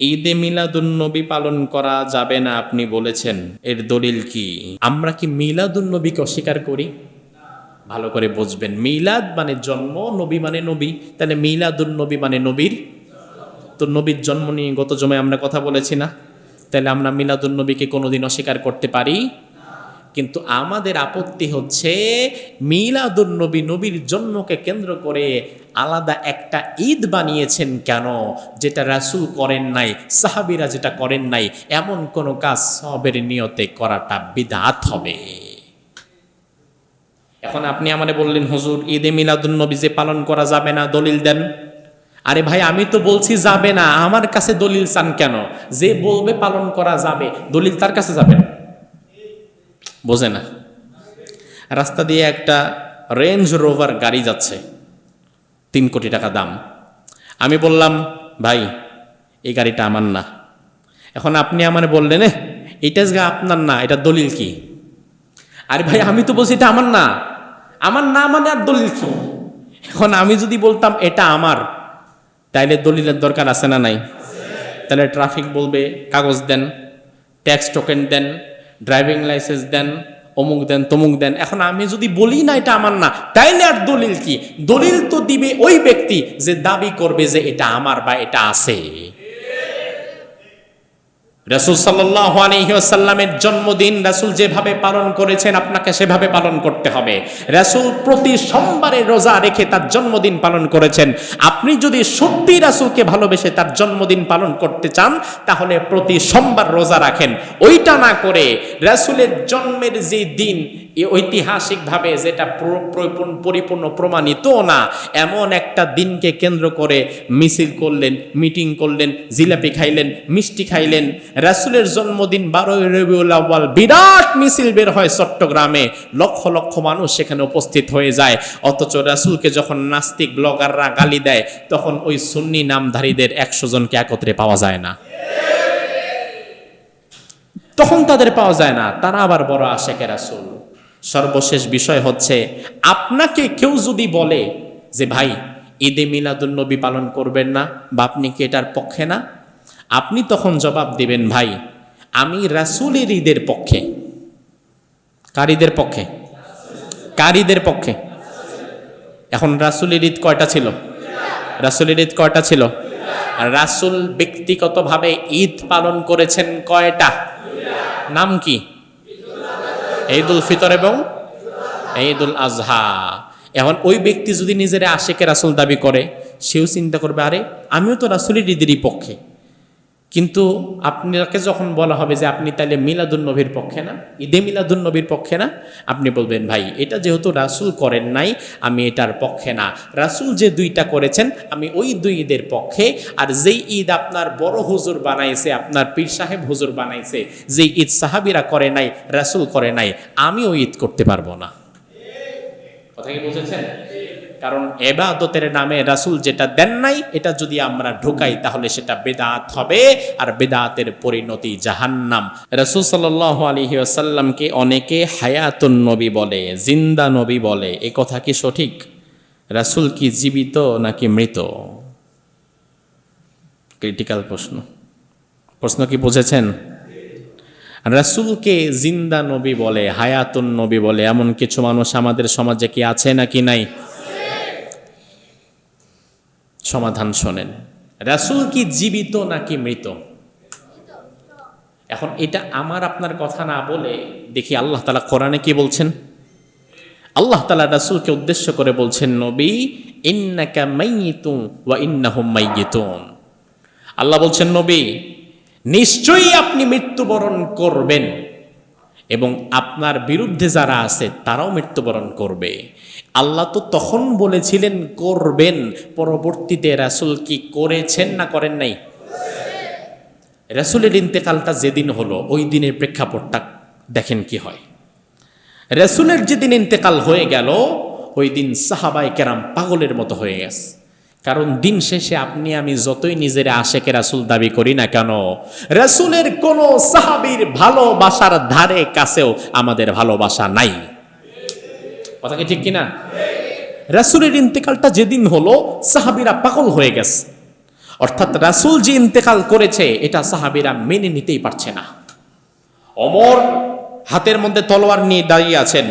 ঈদে মিলাদুন্নবী পালন করা যাবে না আপনি বলেছেন। এর দলিল কি? আমরা কি মিলাদুন্নবীকে অস্বীকার করি? ভালো করে বুঝবেন। মিলাদ মানে জন্ম, নবী মানে নবী। তাহলে মিলাদুন্নবী মানে নবীর? তো নবীর জন্ম নিয়ে গত জমায় আমরা কথা বলেছি না। তাহলে আমরা মিলাদুন্নবীকে কোনোদিন অস্বীকার করতে পারি? কিন্তু আমাদের আপত্তি হচ্ছে মিলাদুন নবী নবীর জন্মকে কেন্দ্র করে আলাদা একটা ঈদ বানিয়েছেন কেন? যেটা রাসূল করেন নাই, সাহাবিরা যেটা করেন নাই, এমন কোনো কাজ সবের নিয়তে করাটা বিদাত হবে। এখন আপনি আমারে বললেন, হুজুর, ঈদে মিলাদুন নবী যে পালন করা যাবে না, দলিল দেন। আরে ভাই, আমি তো বলছি যাবে না, আমার কাছে দলিল চান কেন? যে বলবে পালন করা যাবে, দলিল তার কাছে যাবে না। বোঝে না। রাস্তা দিয়ে একটা রেঞ্জ রোভার গাড়ি যাচ্ছে তিন কোটি টাকা দাম। আমি বললাম ভাই এই গাড়িটা আমার না। এখন আপনি আমার বললেন "এহ, এটা আপনার না এটা দলিল কি? আরে ভাই আমি তো বলছি এটা আমার না। আমার না মানে আর দলিল কি? এখন আমি যদি বলতাম এটা আমার তাইলে দলিলের দরকার আছে না নাই? তাহলে ট্রাফিক বলবে কাগজ দেন ট্যাক্স টোকেন দেন ড্রাইভিং লাইসেন্স দেন, অমুক দেন, তমুক দেন। এখন আমি যদি বলি না, এটা আমার না, তাইলে আর দলিল কি? দলিল তো দিবে ওই ব্যক্তি যে দাবি করবে যে এটা আমার বা এটা আছে। রাসুল সাল্লামের জন্মদিন রাসুল যেভাবে পালন করেছেন, আপনাকে সেভাবে পালন করতে হবে। রাসুল প্রতি সোমবারে রোজা রেখে তার জন্মদিন পালন করেছেন। আপনি যদি সত্যি রাসুলকে ভালোবেসে তার জন্মদিন পালন করতে চান, তাহলে প্রতি সোমবার রোজা রাখেন। ওইটা না করে রাসুলের জন্মের যে দিন ঐতিহাসিকভাবে যেটা পরিপূর্ণ প্রমাণিত না, এমন একটা দিনকে কেন্দ্র করে মিছিল করলেন, মিটিং করলেন, জিলাপি খাইলেন, মিষ্টি খাইলেন রাসুলের জন্মদিন বারোই রবিউল আউ্বাল বিরাট মিছিল বের হয় চট্টগ্রামে। লক্ষ লক্ষ মানুষ সেখানে উপস্থিত হয়ে যায়। অথচ রাসুলকে যখন নাস্তিক ব্লগাররা গালি দেয়, তখন ওই সুন্নি নামধারীদের একশো জনকে একত্রে পাওয়া যায় না। তখন তাদের পাওয়া যায় না, তারা আবার বড় আশেকের রাসুল। সর্বশেষ বিষয় হচ্ছে, আপনাকে কেউ যদি বলে যে, ভাই, ঈদে মিলাদুন্নবী পালন করবেন না বা আপনি কি এটার পক্ষে না? আপনি তখন জবাব দিবেন, ভাই, আমি রাসুলের ঈদের পক্ষে। কারিদের পক্ষে? কারিদের পক্ষে। এখন রাসুলের ঈদ কয়টা ছিল? রাসুলের ঈদ কয়টা ছিল? রাসুল ব্যক্তিগতভাবে ঈদ পালন করেছেন কয়টা? নাম কি? ঈদুল ফিতর এবং ঈদ উল আজহা। এখন ওই ব্যক্তি যদি নিজের আশেকে রাসুল দাবি করে, সেও চিন্তা করবে, আরে, আমিও তো রাসুলের ঈদেরই পক্ষে। কিন্তু আপনাকে যখন বলা হবে যে আপনি তাহলে মিলাদুন নবীর পক্ষে না, ঈদে মিলাদুন নবীর পক্ষে না, আপনি বলবেন, ভাই, এটা যেহেতু রাসুল করেন নাই, আমি এটার পক্ষে না। রাসুল যে দুইটা করেছেন, আমি ওই দুই ঈদের পক্ষে, আর যেই ঈদ আপনার বড় হুজুর বানাইছে, আপনার পীর সাহেব হুজুর বানাইছে, যেই ঈদ সাহাবিরা করে নাই, রাসুল করে নাই আমি ওই ঈদ করতে পারব না। কথা কি বুঝেছেন? কারণ এবাদতের নামে রাসুল যেটা দেন নাই, এটা যদি আমরা ঢুকাই, তাহলে সেটা বেদাত হবে আর বেদাতের পরিণতি জাহান্নাম। রাসুল সাল্লাহ আলহি অনেকে হায়াতুন নবী বলে, জিন্দা নবী বলে। এ কথা কি সঠিক? রাসুল কি জীবিত নাকি মৃত? ক্রিটিক্যাল প্রশ্ন। প্রশ্ন কি বুঝেছেন? রাসুলকে জিন্দা নবী বলে, হায়াতুন নবী বলে, এমন কিছু মানুষ আমাদের সমাজে কি আছে নাকি নাই? সমাধান শোনেন। রাসুল কি জীবিত নাকি মৃত? এখন এটা আমার আপনার কথা না বলে দেখি আল্লাহ তালা কোরআনে কি বলছেন? আল্লাহ তালা রাসুলকে উদ্দেশ্য করে বলছেন, নবী, ইন্নাকা মাইয়িতুন ওয়া ইন্নাহুম মাইয়িতুন। আল্লাহ বলছেন, নবী, নিশ্চয়ই আপনি মৃত্যুবরণ করবেন এবং আপনার বিরুদ্ধে যারা আছে তারাও মৃত্যুবরণ করবে। আল্লাহ তো তখন বলেছিলেন, করবেন। পরবর্তীতে রাসুল কি করেছেন না করেন নাই? রাসুলের ইন্তেকালটা যেদিন হলো, ওই দিনের প্রেক্ষাপটটা দেখেন কি হয়। রাসুলের যেদিন ইন্তেকাল হয়ে গেল, ওই দিন সাহাবাই কেরাম পাগলের মতো হয়ে গেছে। কারণ দিন শেষে আপনি, আমি যতই নিজের আশেকে রাসুল দাবি করি না কেন, রাসুলের কোন সাহাবির ভালোবাসার ধারে কাছেও আমাদের ভালোবাসা নাই। কথা কি ঠিক কিনা? রাসুলের ইন্তেকালটা যেদিন হলো, সাহাবিরা পাগল হয়ে গেছে। অর্থাৎ রাসূল যে ইন্তেকাল করেছে, এটা সাহাবীরা মেনে নিতেই পারছে না। অমর হাতের মধ্যে তলোয়ার নিয়ে দাঁড়িয়ে আছেন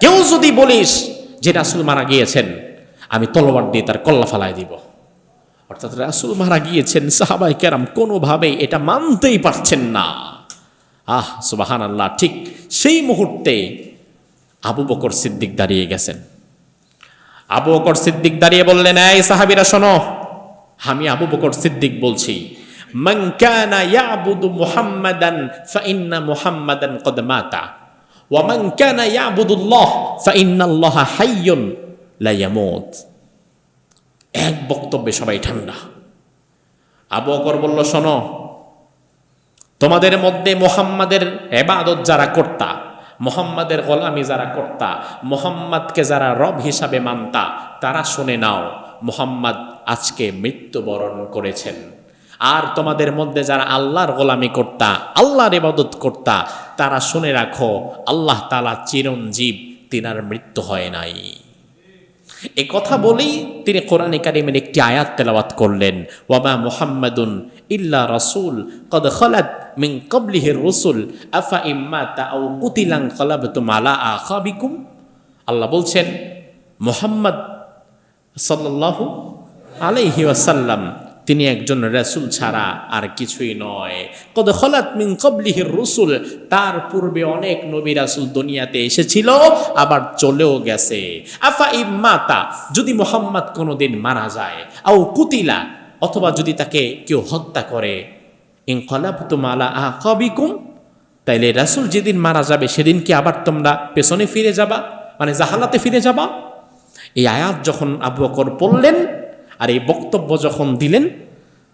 কেউ যদি বলিস যে রাসূল মারা গিয়েছেন, আমি তলোয়ার দিয়ে তার কল্লা ফালায় দিব। অর্থাৎ রাসূল মারা গিয়েছেন সাহাবাই কেরাম কোনোভাবেই এটা মানতেই পারছেন না। আহ সুবাহান আল্লাহ ঠিক সেই মুহূর্তে আবু বকর সিদ্দিক দাঁড়িয়ে গেছেন। আবু বকর সিদ্দিক দাঁড়িয়ে বললেন, এই সাহাবিরা, শোনো, আমি আবু বকর সিদ্দিক বলছি এক বক্তব্যে সবাই ঠান্ডা। আবু বকর বলল, শোনো, তোমাদের মধ্যে মোহাম্মদের এবাদত যারা কর্তা মোহাম্মদের গোলামি যারা কর্তা, মোহাম্মদকে যারা রব হিসাবে মানতা, তারা শুনে নাও, মোহাম্মদ আজকে মৃত্যুবরণ করেছেন। আর তোমাদের মধ্যে যারা আল্লাহর গোলামি কর্তা, আল্লাহর ইবাদত কর্তা, তারা শুনে রাখো, আল্লাহ তালা চিরঞ্জীব তিনার মৃত্যু হয় নাই। এ কথা বলেই তিনি কোরআনে কারিমের একটি আয়াত তেলাওয়াত করলেন। ওয়ামা মোহাম্মদুন ইল্লা রসুল কদ খলাত মিং কবলিহের রসুল, আফা ইম্মাতা ও কুতিলাং খলাব তুমালা আখাবিকুম? আল্লাহ বলছেন, মোহাম্মদ সাল্লাল্লাহু আলাইহি ওয়াসাল্লাম তিনি একজন রাসূল ছাড়া আর কিছুই নয়। কদ খলাত মিন কবলিহির রসুল, তার পূর্বে অনেক নবী রাসুল দুনিয়াতে এসেছিল, আবার চলেও গেছে। আফা ইম্মাতা যদি মোহাম্মদ কোনোদিন মারা যায়, আও কুতিলা, অথবা যদি তাকে কেউ হত্যা করে ইনকলাবতুম আলা আকাবিকুম তাইলে রাসূল যেদিন মারা যাবে, সেদিন কি আবার তোমরা পেছনে ফিরে যাবা? মানে জাহালাতে ফিরে যাবা? এই আয়াত যখন আবু বকর পড়লেন আর এই বক্তব্য যখন দিলেন,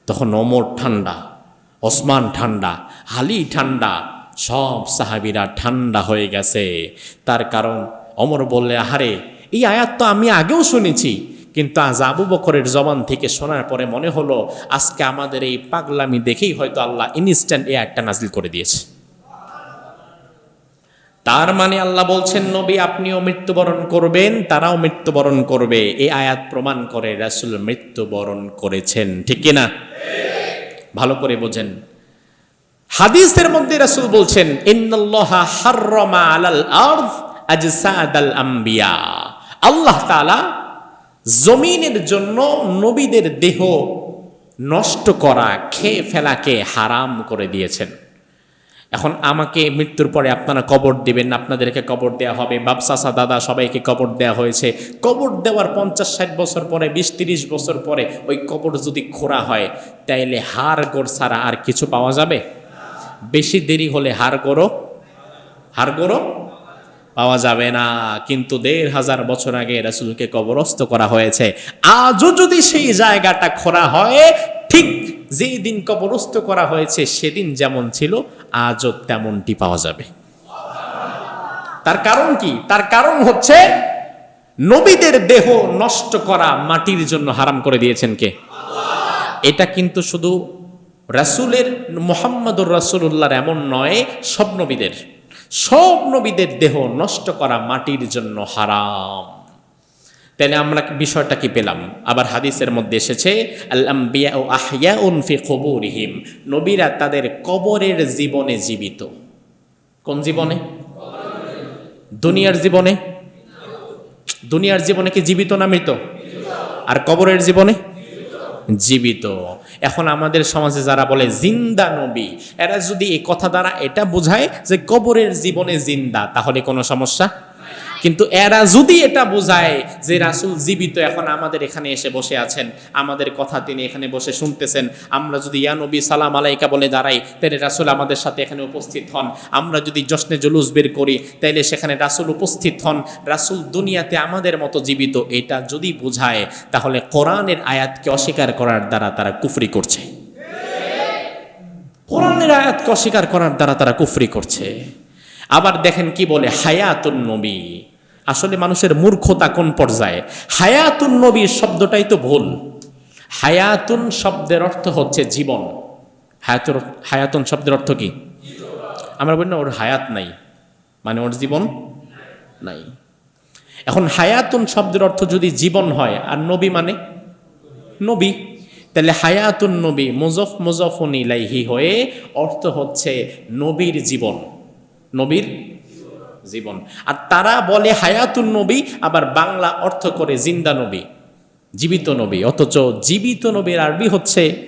তখন অমর ঠান্ডা, ওসমান ঠান্ডা হালি ঠান্ডা, সব সাহাবিরা ঠান্ডা হয়ে গেছে। তার কারণ অমর বললে, আহারে, এই আয়াত তো আমি আগেও শুনেছি। কিন্তু আজ আবু বকরের জবান থেকে শোনার পরে মনে হলো, আজকে আমাদের এই পাগলামি দেখেই হয়তো আল্লাহ ইনস্ট্যান্ট এ একটা নাজিল করে দিয়েছে। তার মানে আল্লাহ বলছেন, নবী, আপনিও মৃত্যুবরণ করবেন, তারাও মৃত্যুবরণ করবে। এই আয়াত প্রমাণ করে রাসূল মৃত্যুবরণ করেছেন, ঠিক কিনা? ভালো করে বোঝেন। হাদিসের মধ্যে রাসূল বলছেন হাররামা আম্বিয়া। আল্লাহ জমিনের জন্য নবীদের দেহ নষ্ট করা, খেয়ে ফেলাকে হারাম করে দিয়েছেন। এখন আমাকে মৃত্যুর পরে আপনারা কবর দেবেন, আপনাদেরকে কবর দেওয়া হবে। বাপসাসা দাদা সবাইকে কবর দেওয়া হয়েছে। কবর দেওয়ার পঞ্চাশ, ষাট বছর পরে, বিশ, তিরিশ বছর পরে ওই কবর যদি খোঁড়া হয়, তাইলে হাড় গোড় ছাড়া আর কিছু পাওয়া যাবে? বেশি দেরি হলে হাড় গোড়ো হাড় গোড়ো পাওয়া যাবে না। কিন্তু দেড় হাজার বছর আগে রাসুলকে কবরস্থ করা হয়েছে। আজও যদি সেই জায়গাটা খোঁড়া হয় যেই দিন কবরস্থ করা হয়েছে, সেদিন যেমন ছিল, আজও তেমনটি পাওয়া যাবে। তার কারণ কি? তার কারণ হচ্ছে, নবীদের দেহ নষ্ট করা মাটির জন্য হারাম করে দিয়েছেন কে? এটা কিন্তু শুধু রাসুলের, মোহাম্মদুর রাসুল্লাহর এমন নয়, সব নবীদের। সব নবীদের দেহ নষ্ট করা মাটির জন্য হারাম। তাহলে আমরা বিষয়টা কি পেলাম? আবার হাদিসের মধ্যে এসেছে আল্লাম্বিয়া ও আহিয়া উনফি কবুরহিম। নবীরা তাদের কবরের জীবনে জীবিত। কোন জীবনে? দুনিয়ার জীবনে? দুনিয়ার জীবনে কি জীবিত না মৃত? আর কবরের জীবনে? জীবিত। এখন আমাদের সমাজে যারা বলে জিন্দা নবী, এরা যদি এই কথা দ্বারা এটা বোঝায় যে কবরের জীবনে জিন্দা, তাহলে কোনো সমস্যা? কিন্তু এরা যদি এটা বোঝায় যে রাসুল জীবিত এখন আমাদের এখানে এসে বসে আছেন, আমাদের কথা তিনি এখানে বসে শুনতেছেন, আমরা যদি ইয়া নবী সালাম আলাইকা বলে দাঁড়াই, তাহলে রাসুল আমাদের সাথে এখানে উপস্থিত হন। আমরা যদি জশ্নে জুলুস বের করি তাইলে সেখানে রাসুল উপস্থিত হন। রাসুল দুনিয়াতে আমাদের মতো জীবিত, এটা যদি বোঝায়, তাহলে কোরআনের আয়াতকে অস্বীকার করার দ্বারা তারা কুফরি করছে। কোরআনের আয়াতকে অস্বীকার করার দ্বারা তারা কুফরি করছে। আবার দেখেন কি বলে, হায়াতুন নবী। আসলে মানুষের মূর্খতা কোন পর্যায়ে? হায়াতুন নবী শব্দটাই তো ভুল। হায়াতুন শব্দের অর্থ হচ্ছে জীবন। হায়াতুর হায়াতুন শব্দের অর্থ কি? আমরা বলি না, ওর হায়াত নাই। মানে ওর জীবন নাই। এখন হায়াতুন শব্দের অর্থ যদি জীবন হয়, আর নবী মানে? নবী। তাহলে হায়াতুন নবী মুজফ মুজফুন ইলাইহি হয়ে অর্থ হচ্ছে নবীর জীবন। নবীর জীবন। আর তারা বলে হায়াতুন নবী, আবার বাংলা অর্থ করে জিন্দা নবী, জীবিত নবী। অথচ জীবিত নবীর আরবি হচ্ছে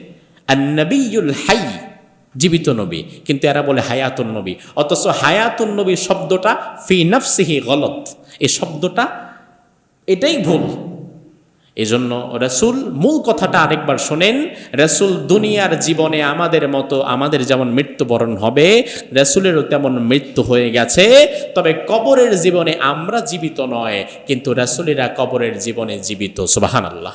নবীল হাই, জীবিত নবী। কিন্তু এরা বলে হায়াতুন নবী। অথচ হায়াতুন নবী শব্দটা ফি নফসিহি গলত। এই শব্দটা, এটাই ভুল। এজন্য রসুল মূল কথাটা আরেকবার শোনেন, রসুল দুনিয়ার জীবনে আমাদের মতো আমাদের যেমন মৃত্যুবরণ হবে, রসুলেরও তেমন মৃত্যু হয়ে গেছে, তবে কবরের জীবনে আমরা জীবিত নয়, কিন্তু রসুলেরা কবরের জীবনে জীবিত সুবাহান আল্লাহ